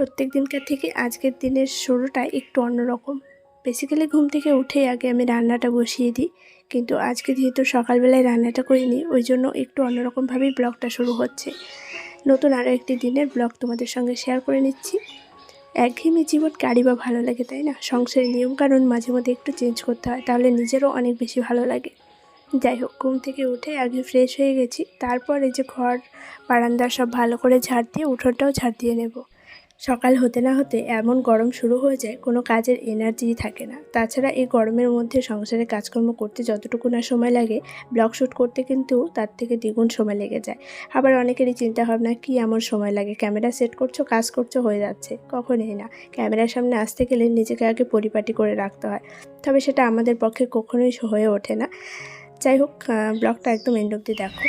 প্রত্যেক দিনকার থেকে আজকের দিনের শুরুটা একটু অন্যরকম। বেসিক্যালি ঘুম থেকে উঠেই আগে আমি রান্নাটা বসিয়ে দিই। কিন্তু আজকে যেহেতু সকালবেলায় রান্নাটা করিনি, ওই জন্য একটু অন্যরকমভাবেই ব্লগটা শুরু হচ্ছে। নতুন আরও একটি দিনের ব্লগ তোমাদের সঙ্গে শেয়ার করে নিচ্ছি। একঘেয়েমি জীবন কারি বা ভালো লাগে, তাই না? সংসারের নিয়মকানুন মাঝে মধ্যে একটু চেঞ্জ করতে হয়, তাহলে নিজেরও অনেক বেশি ভালো লাগে। যাই হোক, ঘুম থেকে উঠে আগে ফ্রেশ হয়ে গেছি। তারপর এই যে ঘর, বারান্দা সব ভালো করে ঝাড় দিয়ে, উঠোনটাও ঝাড় দিয়ে নেব। সকাল হতে না হতে এমন গরম শুরু হয়ে যায়, কোনো কাজের এনার্জি থাকে না। তাছাড়া এই গরমের মধ্যে সংসারে কাজকর্ম করতে যতটুকু না সময় লাগে ব্লগ শ্যুট করতে কিন্তু তার থেকে দ্বিগুণ সময় লেগে যায়। আবার অনেকেরই চিন্তা ভাবনা, কি এমন সময় লাগে? ক্যামেরা সেট করছ, কাজ করছ, হয়ে যাচ্ছে। কখনোই না। ক্যামেরার সামনে আসতে গেলে নিজেকে আগে পরিপাটি করে রাখতে হয়। তবে সেটা আমাদের পক্ষে কখনোই হয়ে ওঠে না। যাই হোক ব্লগটা একদম এন্ড অব্দি দেখো।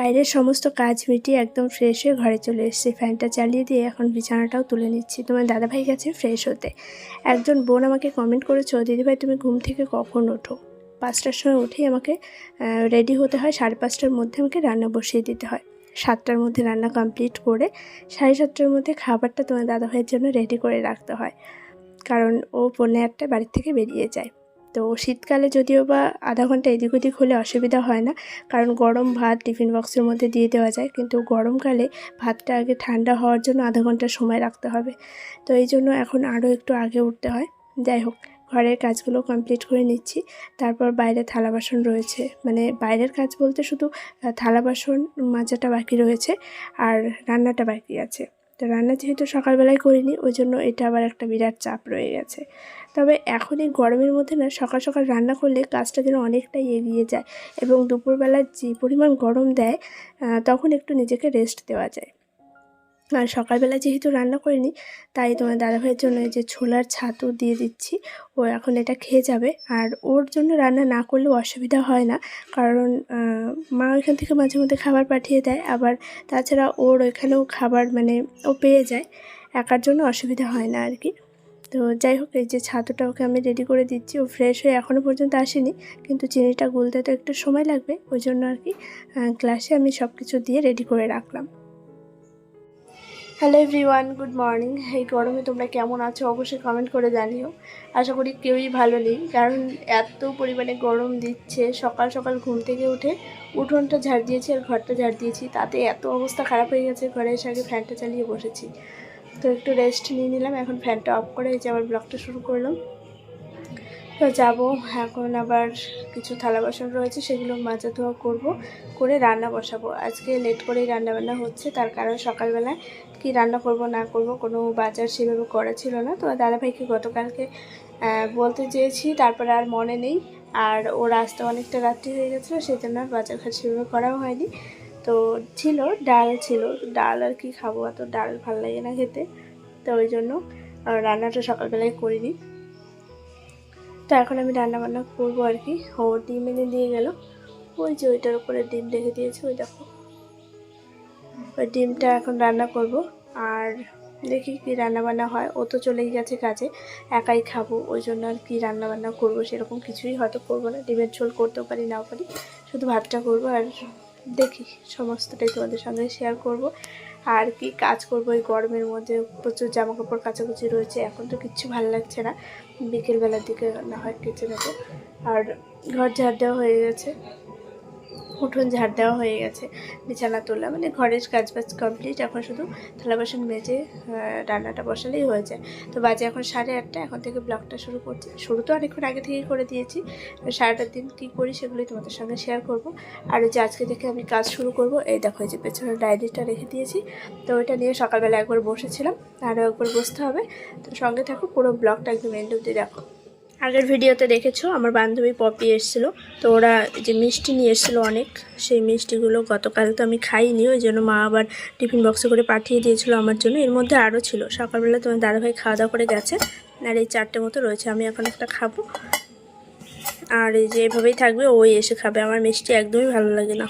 বাইরের সমস্ত কাজ মিটিয়ে একদম ফ্রেশ হয়ে ঘরে চলে এসেছি। ফ্যানটা চালিয়ে দিয়ে এখন বিছানাটাও তুলে নিচ্ছি। তোমার দাদাভাই গেছে ফ্রেশ হতে। একজন বোন আমাকে কমেন্ট করেছ দিদিভাই, তুমি ঘুম থেকে কখন ওঠো? পাঁচটার সময় উঠেই আমাকে রেডি হতে হয়। সাড়ে পাঁচটার মধ্যে আমাকে রান্না বসিয়ে দিতে হয়। সাতটার মধ্যে রান্না কমপ্লিট করে সাড়ে সাতটার মধ্যে খাবারটা তোমার দাদাভাইয়ের জন্য রেডি করে রাখতে হয়। কারণ ও পনেরো একটা বাড়ির থেকে বেরিয়ে যায়। তো শীতকালে যদিও বা আধা ঘণ্টা এদিক ওদিক হলে অসুবিধা হয় না, কারণ গরম ভাত টিফিন বক্সের মধ্যে দিয়ে দেওয়া যায়। কিন্তু গরমকালে ভাতটা আগে ঠান্ডা হওয়ার জন্য আধা ঘণ্টা সময় রাখতে হবে। তো এই জন্য এখন আরও একটু আগে উঠতে হয়। যাই হোক, ঘরের কাজগুলো কমপ্লিট করে নিচ্ছি। তারপর বাইরে থালা বাসন রয়েছে। মানে বাইরের কাজ বলতে শুধু থালা বাসন মাজাটা বাকি রয়েছে আর রান্নাটা বাকি আছে। তো রান্না যেহেতু সকালবেলায় করিনি, ওই জন্য এটা আবার একটা বিরাট চাপ রয়ে গেছে। তবে এখন এই গরমের মধ্যে না, সকাল সকাল রান্না করলে কাজটা যেন অনেকটাই এগিয়ে যায় এবং দুপুরবেলা যে পরিমাণ গরম দেয় তখন একটু নিজেকে রেস্ট দেওয়া যায়। আর সকালবেলা যেহেতু রান্না করিনি, তাই তোমার দাদাভাইয়ের জন্য এই যে ছোলার ছাতু দিয়ে দিচ্ছি, ও এখন এটা খেয়ে যাবে। আর ওর জন্য রান্না না করলেও অসুবিধা হয় না, কারণ মা ওইখান থেকে মাঝে মধ্যে খাবার পাঠিয়ে দেয়। আবার তাছাড়া ওর ওইখানেও খাবার মানে ও পেয়ে যায়, একার জন্য অসুবিধা হয় না আর কি। তো যাই হোক, এই যে ছাতুটা ওকে আমি রেডি করে দিচ্ছি। ও ফ্রেশ হয়ে এখনও পর্যন্ত আসেনি, কিন্তু চিনিটা গুলতে তো একটু সময় লাগবে, ওই জন্য আর কি গ্লাসে আমি সব কিছু দিয়ে রেডি করে রাখলাম। হ্যালো এভরিওয়ান গুড মর্নিং এই গরমে তোমরা কেমন আছো অবশ্যই কমেন্ট করে জানিও। আশা করি কেউই ভালো নেই, কারণ এত পরিমাণে গরম দিচ্ছে, সকাল সকাল ঘুম থেকে উঠে উঠোনটা ঝাড় দিয়েছি আর ঘরটা ঝাড় দিয়েছি, তাতে এত অবস্থা খারাপ হয়ে গেছে, ঘরে এসে আগে ফ্যানটা চালিয়ে বসেছি। তো একটু রেস্ট নিয়ে নিলাম। এখন ফ্যানটা অফ করে এই যে আবার ব্লগটা শুরু করলাম। তো যাব, এখন আবার কিছু থালা বাসন রয়েছে, সেগুলো মাজা ধোয়া করব, করে রান্না বসাবো। আজকে লেট করেই রান্না বান্না হচ্ছে, তার কারণ সকালবেলায় কি রান্না করব, না করব, কোনো বাজার সেভাবে করা ছিল না। তো দাদাভাইকে গতকালকে বলতে চেয়েছি, তারপরে আর মনে নেই। আর ওর আসতে অনেকটা রাত্রি হয়ে গেছিল, সেই জন্য আর বাজার ঘাট সেভাবে করাও হয়নি। তো ছিল, ডাল ছিল। ডাল আর কি খাব, এত ডাল ভালো লাগে না খেতে। তো ওই জন্য রান্নাটা সকালবেলায় করিনি। তো এখন আমি রান্না বান্না করব আর কি। ও ডিম এনে দিয়ে গেল। ওই যে ওইটার উপরে ডিম রেখে দিয়েছে, ওই দেখো। ওই ডিমটা এখন রান্না করব। আর দেখি কি রান্না বান্না হয়। ও তো চলেই গেছে কাজে, একাই খাব। ওই জন্য আর কি রান্না বান্না করব, সেরকম কিছুই হয়তো করব না। ডিমের ঝোল করতেও পারি, নাও পারি। শুধু ভাতটা করব আর দেখি, সমস্তটাই তোমাদের সঙ্গে শেয়ার করব। আর কি কাজ করব এই গরমের মধ্যে, প্রচুর জামা কাপড় কাচাকুচি রয়েছে, এখন তো কিচ্ছু ভালো লাগছে না। বিকেলবেলার দিকে না হয় কেচে নেব। আর ঘর ঝাড় দেওয়া হয়ে গেছে। উঠোন ঝাড় দেওয়া হয়ে গেছে। বিছানা তোলা মানে ঘরের কাজ বাজ কমপ্লিট এখন শুধু থালা বাসন মেজে রান্নাটা বসালেই হয়ে যায়। তো বাজে এখন সাড়ে আটটা, এখন থেকে ব্লগটা শুরু করছি। শুরু তো অনেকক্ষণ আগে থেকেই করে দিয়েছি। সারাটার দিন কী করি সেগুলোই তোমাদের সঙ্গে শেয়ার করব। আর যে আজকে থেকে আমি কাজ শুরু করব, এই দেখো যে পেছনে ডায়েরিটা রেখে দিয়েছি। তো ওইটা নিয়ে সকালবেলা একবার বসেছিলাম আরও একবার বসতে হবে। তো সঙ্গে থাকো, পুরো ব্লগটা একদম এন্ড অব্দি দেখো। আগের ভিডিওতে দেখেছ, আমার বান্ধবী পপি এসেছিল, তো ওরা যে মিষ্টি নিয়ে এসেছিল অনেক, সেই মিষ্টিগুলো গতকাল তো আমি খাইনি, ওই জন্য মা আবার টিফিন বক্সে করে পাঠিয়ে দিয়েছিল আমার জন্য। এর মধ্যে আরও ছিল, সকালবেলা তোমার দাদাভাই খাওয়া দাওয়া করে গেছে, আর এই চারটে মতো রয়েছে, আমি এখন একটা খাব। আর এই যে এভাবেই থাকবে, ওই এসে খাবে, আমার মিষ্টি একদমই ভালো লাগে না।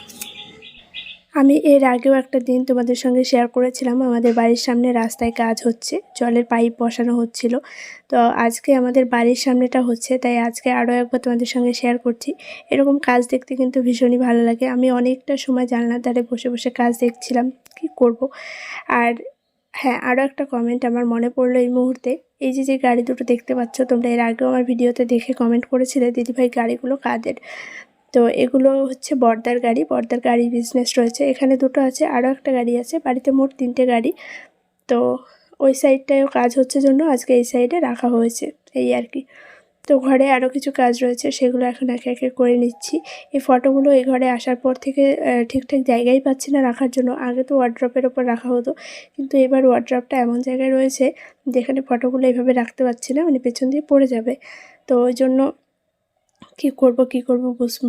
আমি এর আগেও একটা দিন তোমাদের সঙ্গে শেয়ার করেছিলাম, আমাদের বাড়ির সামনে রাস্তায় কাজ হচ্ছে, জলের পাইপ বসানো হচ্ছিল। তো আজকে আমাদের বাড়ির সামনেটা হচ্ছে, তাই আজকে আরও একবার তোমাদের সঙ্গে শেয়ার করছি। এরকম কাজ দেখতে কিন্তু ভীষণই ভালো লাগে। আমি অনেকটা সময় জানলার ধারে বসে বসে কাজ দেখছিলাম, কি করব? আর হ্যাঁ আরও একটা কমেন্ট আমার মনে পড়ল এই মুহূর্তে। এই যে যে গাড়ি দুটো দেখতে পাচ্ছ, তোমরা এর আগেও আমার ভিডিওতে দেখে কমেন্ট করেছিলে, দিদিভাই গাড়িগুলো কাদের? তো এগুলো হচ্ছে বর্দার গাড়ি বর্দার গাড়ি বিজনেস রয়েছে। এখানে দুটো আছে, আরও একটা গাড়ি আছে, বাড়িতে মোট তিনটে গাড়ি। তো ওই সাইডটায়ও কাজ হচ্ছে জন্য আজকে এই সাইডে রাখা হয়েছে, এই আর কি। তো ঘরে আরও কিছু কাজ রয়েছে, সেগুলো এখন একে একে করে নিচ্ছি। এই ফটোগুলো এই ঘরে আসার পর থেকে ঠিকঠাক জায়গায় পাচ্ছি না রাখার জন্য। আগে তো ওয়ার্ড্রপের ওপর রাখা হতো, কিন্তু এবার ওয়ার্ড্রপটা এমন জায়গায় রয়েছে, যেখানে ফটোগুলো এইভাবে রাখতে পারছি না মানে পেছন দিয়ে পড়ে যাবে। তো ওই জন্য কি করব কি করব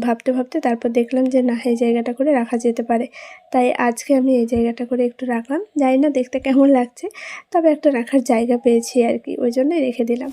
ভাবতে ভাবতে তারপর দেখলাম যে না, এই জায়গাটা করে রাখা যেতে পারে। তাই আজকে আমি এই জায়গাটা করে একটু রাখলাম। জানি না দেখতে কেমন লাগছে, তবে একটা রাখার জায়গা পেয়েছি আর কি, ওই জন্যই রেখে দিলাম।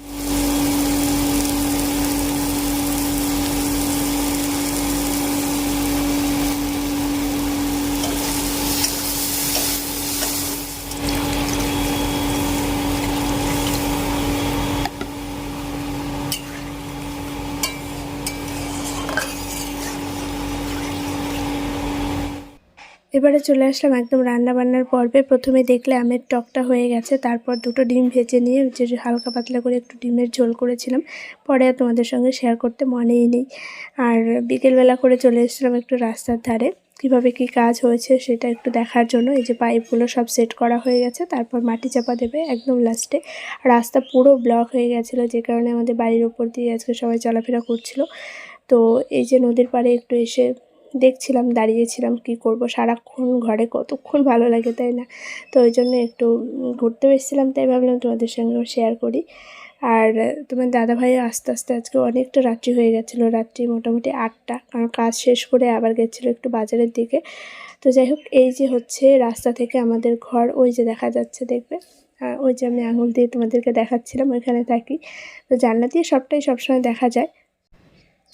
এবারে চলে আসলাম একদম রান্না বান্নার পর্বে। প্রথমে দেখলে আমের টকটা হয়ে গেছে, তারপর দুটো ডিম ভেজে নিয়ে যে হালকা পাতলা করে একটু ডিমের ঝোল করেছিলাম। পরে তোমাদের সঙ্গে শেয়ার করতে মনেই নেই। আর বিকেলবেলা করে চলে এসেছিলাম একটু রাস্তার ধারে। কীভাবে কি কাজ হয়েছে সেটা একটু দেখার জন্য। এই যে পাইপগুলো সব সেট করা হয়ে গেছে, তারপর মাটি চাপা দেবে একদম লাস্টে রাস্তা পুরো ব্লক হয়ে গেছিল, যে কারণে আমাদের বাড়ির ওপর দিয়ে আজকে সবাই চলাফেরা করছিল। তো এই যে নদীর পাড়ে একটু এসে দেখছিলাম, দাঁড়িয়েছিলাম কি করব। সারাক্ষণ ঘরে কতক্ষণ ভালো লাগে তাই না? তো ওই জন্য একটু ঘুরতেও এসেছিলাম, তাই ভাবলাম তোমাদের সঙ্গেও শেয়ার করি। আর তোমার দাদাভাই আস্তে আস্তে আজকে অনেকটা রাত্রি হয়ে গেছিল, রাত্রি মোটামুটি আটটা। কারণ কাজ শেষ করে আবার গেছিল একটু বাজারের দিকে। তো যাই হোক, এই যে হচ্ছে রাস্তা থেকে আমাদের ঘর, ওই যে দেখা যাচ্ছে দেখবে। ওই যে আমি আঙুল দিয়ে তোমাদেরকে দেখাচ্ছিলাম, ওইখানে থাকি। তো জানলা দিয়ে সবটাই সবসময় দেখা যায়।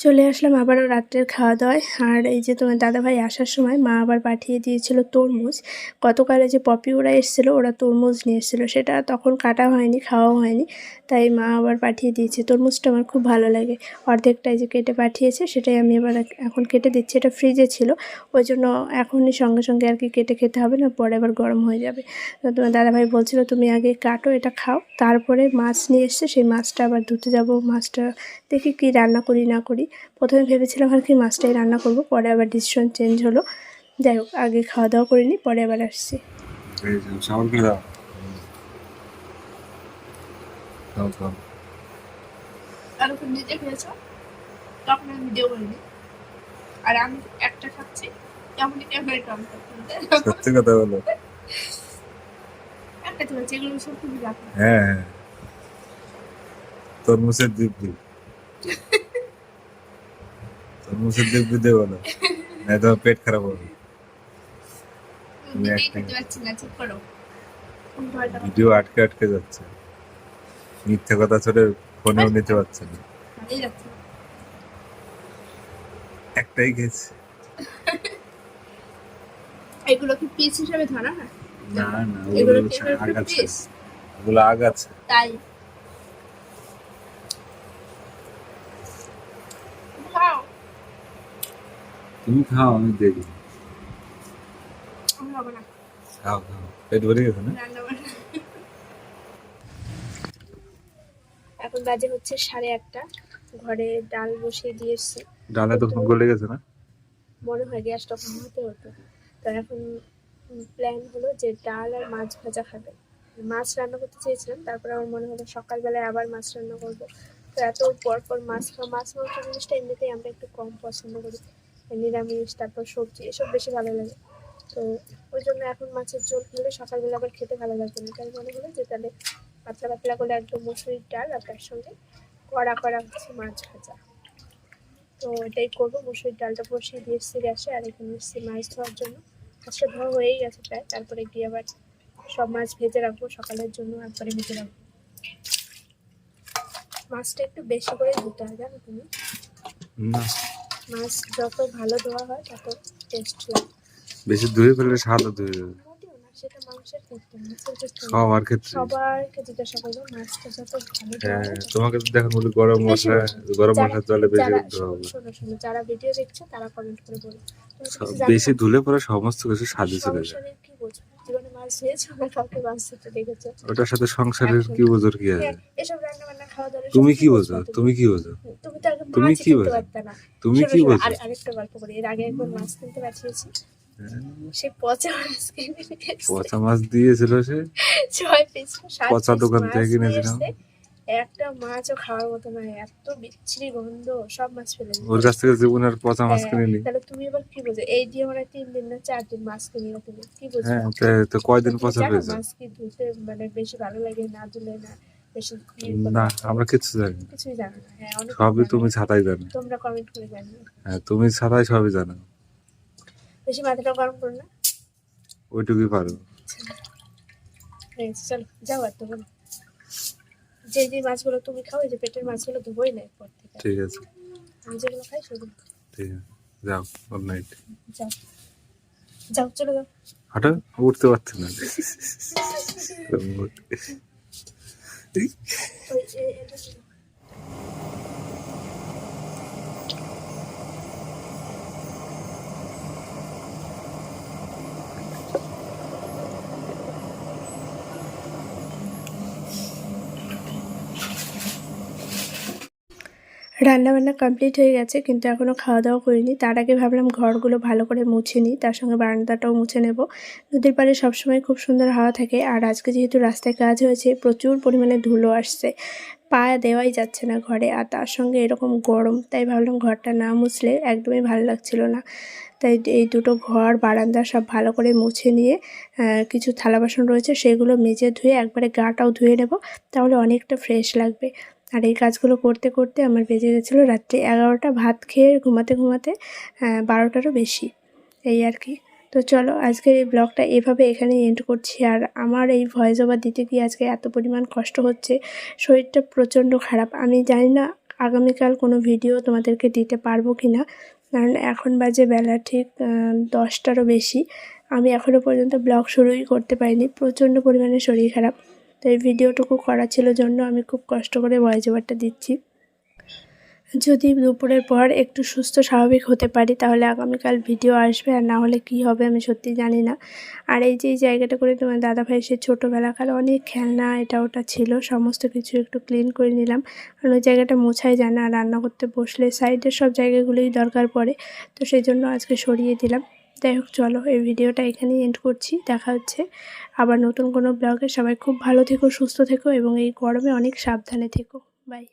চলে আসলাম আবারও রাত্রের খাওয়া দাওয়ায় আর এই যে তোমার দাদাভাই আসার সময় মা আবার পাঠিয়ে দিয়েছিল তরমুজ। গতকালে যে পপি ওরা এসেছিল, ওরা তরমুজ নিয়ে এসেছিল। সেটা তখন কাটা হয়নি খাওয়া হয়নি। তাই মা আবার পাঠিয়ে দিয়েছে। তরমুজটা আমার খুব ভালো লাগে। অর্ধেকটাই যে কেটে পাঠিয়েছে, সেটাই আমি এবার এখন কেটে দিচ্ছি। এটা ফ্রিজে ছিল। ওই জন্য এখনই সঙ্গে সঙ্গে আর কি কেটে খেতে হবে না, পরে আবার গরম হয়ে যাবে। তো তোমার দাদাভাই বলছিল, তুমি আগে কাটো, এটা খাও। তারপরে মাছ নিয়ে এসছে। সেই মাছটা আবার ধুতে যাব। মাছটা দেখি কি রান্না করি, না করি। প্রথমে ভেবেছিলাম আর কি মাছটাই রান্না করব পরে আবার ডিসিশন চেঞ্জ হলো। যাই হোক আগে খাওয়া দাওয়া করিনি পরে আবার আসছি। করে তখন আমি ভিডিও করিনি আর আমি একটা খাচ্ছি তেমন ক্যামেরা অন করতে সত্যি কথা বলো। একটা তো হচ্ছে সব খুবই রাখা। হ্যাঁ হ্যাঁ। তরমুজের দিব্যি তরমুজের দিব্যি দিয়ে বলো না। তোমার পেট খারাপ হবে। না ভিডিও আটকে আটকে যাচ্ছে। মিথ্যে কথা ছোটে ফোনেও নিতে পারছে না। একটাই খেয়েছে এগুলো কি পিস হিসেবে ধরা হয়? না না এগুলো ওগুলো এগুলো আগ আছে পিস ওগুলো আগ আছে তাই খাও তুমি খাও আমি দেখি আমি খাও খাও। পেট ভরে গেছে না? এখন বাজে হচ্ছে সাড়ে আটটা। ঘরে ডাল বসিয়ে দিয়ে ডালে তো করে গেছে না? মনে হয় গ্যাসটা কমাতে হতো তো এখন প্ল্যান হলো যে ডাল আর মাছ ভাজা খাবে। মাছ রান্না করতে চেয়েছিলাম তারপর আমার মনে হলো সকালবেলায় আবার মাছ রান্না করব। তো এত পর পর মাছ খাওয়া মাছ মাংস জিনিসটা এমনিতেই আমরা একটু কম পছন্দ করি। নিরামিষ, তারপর সবজি, এসব বেশি ভালো লাগে। তো ওই জন্য এখন মাছের ঝোল খেলে সকালবেলা আবার খেতে ভালো লাগবে না। তাই মনে হলো যে তাহলে পাতলা পাতলা করে একদম মসুরির ডাল আর তার সঙ্গে কড়া করা হচ্ছে মাছ ভাজা। তো এটাই করব, মুসুরির ডালটা বসিয়ে দিয়ে এসছি গ্যাসে আর এখানে এসছি মাছ ধোয়ার জন্য। মাছটা ধোয়া হয়েই গেছে প্রায়, তারপরে গিয়ে আবার সব মাছ ভেজে রাখব, সকালের জন্য একবারে ভেজে রাখব। মাছটা একটু বেশি করে ধুতে হয়, জানো তুমি? মাছ যত ভালো ধোয়া হয় তত টেস্ট লাগে। বেশি ধুয়ে ফেললে স্বাদও ধুয়ে যাবে সেটা মাংসের ক্ষেত্রে মাছের ক্ষেত্রে। খাওয়ার ক্ষেত্রে সবাইকে জিজ্ঞাসা করব মাছটা যত ভালো হ্যাঁ তোমাকে তো দেখুন বলি গরম মশলা গরম মশলার জলে বেশি হবে। যারা ভিডিও দেখছে তারা কমেন্ট করে বলো। তুমি তো সব কিছু জানো বেশি ধুলে পরে সমস্ত কিছু স্বাদে চলে যায়। কি বোঝো? জীবনে মাছ না কাউকে মাছ দেখেছ। ওটার সাথে সংসারের কি বোঝর কি আছে? হ্যাঁ, এসব রান্না বান্না খাওয়া দাওয়া তুমি কি বোঝো? তুমি কি বোঝো? তুমি তো আগে তুমি কি বোঝো? তুমি কি বোঝো? আর- আরেকটা গল্প করি। এর আগে একবার মাছ কিনতে পাঠিয়েছি। সে পচা মাছ কিনে পচা মাছ দিয়েছিল সে? ছয় পিস পচা দোকান থেকে কিনেছিলাম। একটা মাছও খাওয়ার মতো নয় এত বিচ্ছিরি গন্ধ সব মাছ ফেলে। ওর কাছ থেকে জীবনের পচা মাছ হ্যাঁ, কিনে নি। তাহলে তুমি এবার কি বোঝো এই দিয়ে মানে তিন দিন না চার দিন মাছ কিনে তুমি কি বোঝো হ্যাঁ তো কয়দিন পচা জানো পেয়েছে মাছ কি ধুতে মানে বেশি ভালো লাগে না ধুলে না? বেশি না আমরা। কিচ্ছু জানি কিছুই জানো না হ্যাঁ সবই তুমি ছাতাই জানো। তোমরা কমেন্ট করে জানিও। হ্যাঁ তুমি ছাতাই সবই জানো। বেশি মাথাটা গরম করো না। ওইটুকুই পারো। হয়ে গেছে, চলো যাও আর তো যে যে মাছগুলো তুমি খাও এই যে পেটের মাছগুলো ধুবই না এরপর থেকে ঠিক আছে আমি যেগুলো খাই সেগুলো ঠিক আছে যাও গুড নাইট যাও যাও চলে যাও হাঁটা উঠতে পারছি না ওই এ- এটা ছিল। রান্না বান্না কমপ্লিট হয়ে গেছে, কিন্তু এখনও খাওয়া দাওয়া করিনি। তার আগে ভাবলাম ঘরগুলো ভালো করে মুছে নিই, তার সঙ্গে বারান্দাটাও মুছে নেব। নদীর পাড়ে সবসময় খুব সুন্দর হাওয়া থাকে, আর আজকে যেহেতু রাস্তায় কাজ হয়েছে, প্রচুর পরিমাণে ধুলো আসছে। পা দেওয়াই যাচ্ছে না ঘরে, আর তার সঙ্গে এরকম গরম, তাই ভাবলাম ঘরটা না মুছলে একদমই ভালো লাগছিল না। তাই এই দুটো ঘর, বারান্দা সব ভালো করে মুছে নিয়ে কিছু থালা বাসন রয়েছে, সেগুলো মেজে ধুয়ে একবারে গাটাও ধুয়ে নেব, তাহলে অনেকটা ফ্রেশ লাগবে। আর এই কাজগুলো করতে করতে আমার বেজে গেছিল রাত্রি এগারোটা। ভাত খেয়ে ঘুমাতে ঘুমাতে বারোটারও বেশি। এই আর কি। তো চলো, আজকের এই ব্লগটা এভাবে এখানে এন্ড করছি। আর আমার এই ভয়েস ওভার দিতে গিয়ে আজকে এত পরিমাণ কষ্ট হচ্ছে, শরীরটা প্রচণ্ড খারাপ। আমি জানি না আগামীকাল কোনো ভিডিও তোমাদেরকে দিতে পারব কি না কারণ এখন বাজে বেলা ঠিক দশটারও বেশি। আমি এখনও পর্যন্ত ব্লগ শুরুই করতে পারিনি। প্রচণ্ড পরিমাণে শরীর খারাপ। তো এই ভিডিওটুকু করা ছিল জন্য আমি খুব কষ্ট করে ভয়েস ওভারটা দিচ্ছি। যদি দুপুরের পর একটু সুস্থ স্বাভাবিক হতে পারি, তাহলে আগামীকাল ভিডিও আসবে আর না হলে কি হবে আমি সত্যি জানি না। আর এই যে জায়গাটা করে তোমার দাদা ভাই সে ছোটোবেলাকার অনেক খেলনা, এটা ওটা ছিল, সমস্ত কিছু একটু ক্লিন করে নিলাম। কারণ ওই জায়গাটা মোছাই যায় না, রান্না করতে বসলে সাইডের সব জায়গাগুলোই দরকার পড়ে, তো সেই জন্য আজকে সরিয়ে দিলাম। যাই হোক, চলো এই ভিডিওটা এখানেই এন্ড করছি। দেখা হচ্ছে আবার নতুন কোনো ব্লগে। সবাই খুব ভালো থেকো, সুস্থ থেকো এবং এই গরমে অনেক সাবধানে থেকো। বাই